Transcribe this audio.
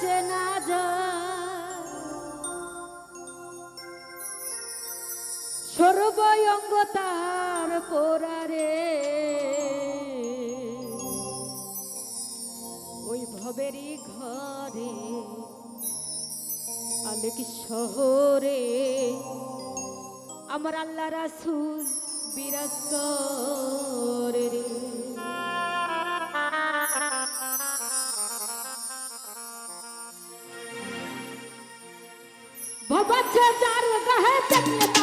চেনা তার ওই ভবেরই ঘরে শহরে আমার আল্লাহ রাসুল বিরাজ যার গায়ে দেখলে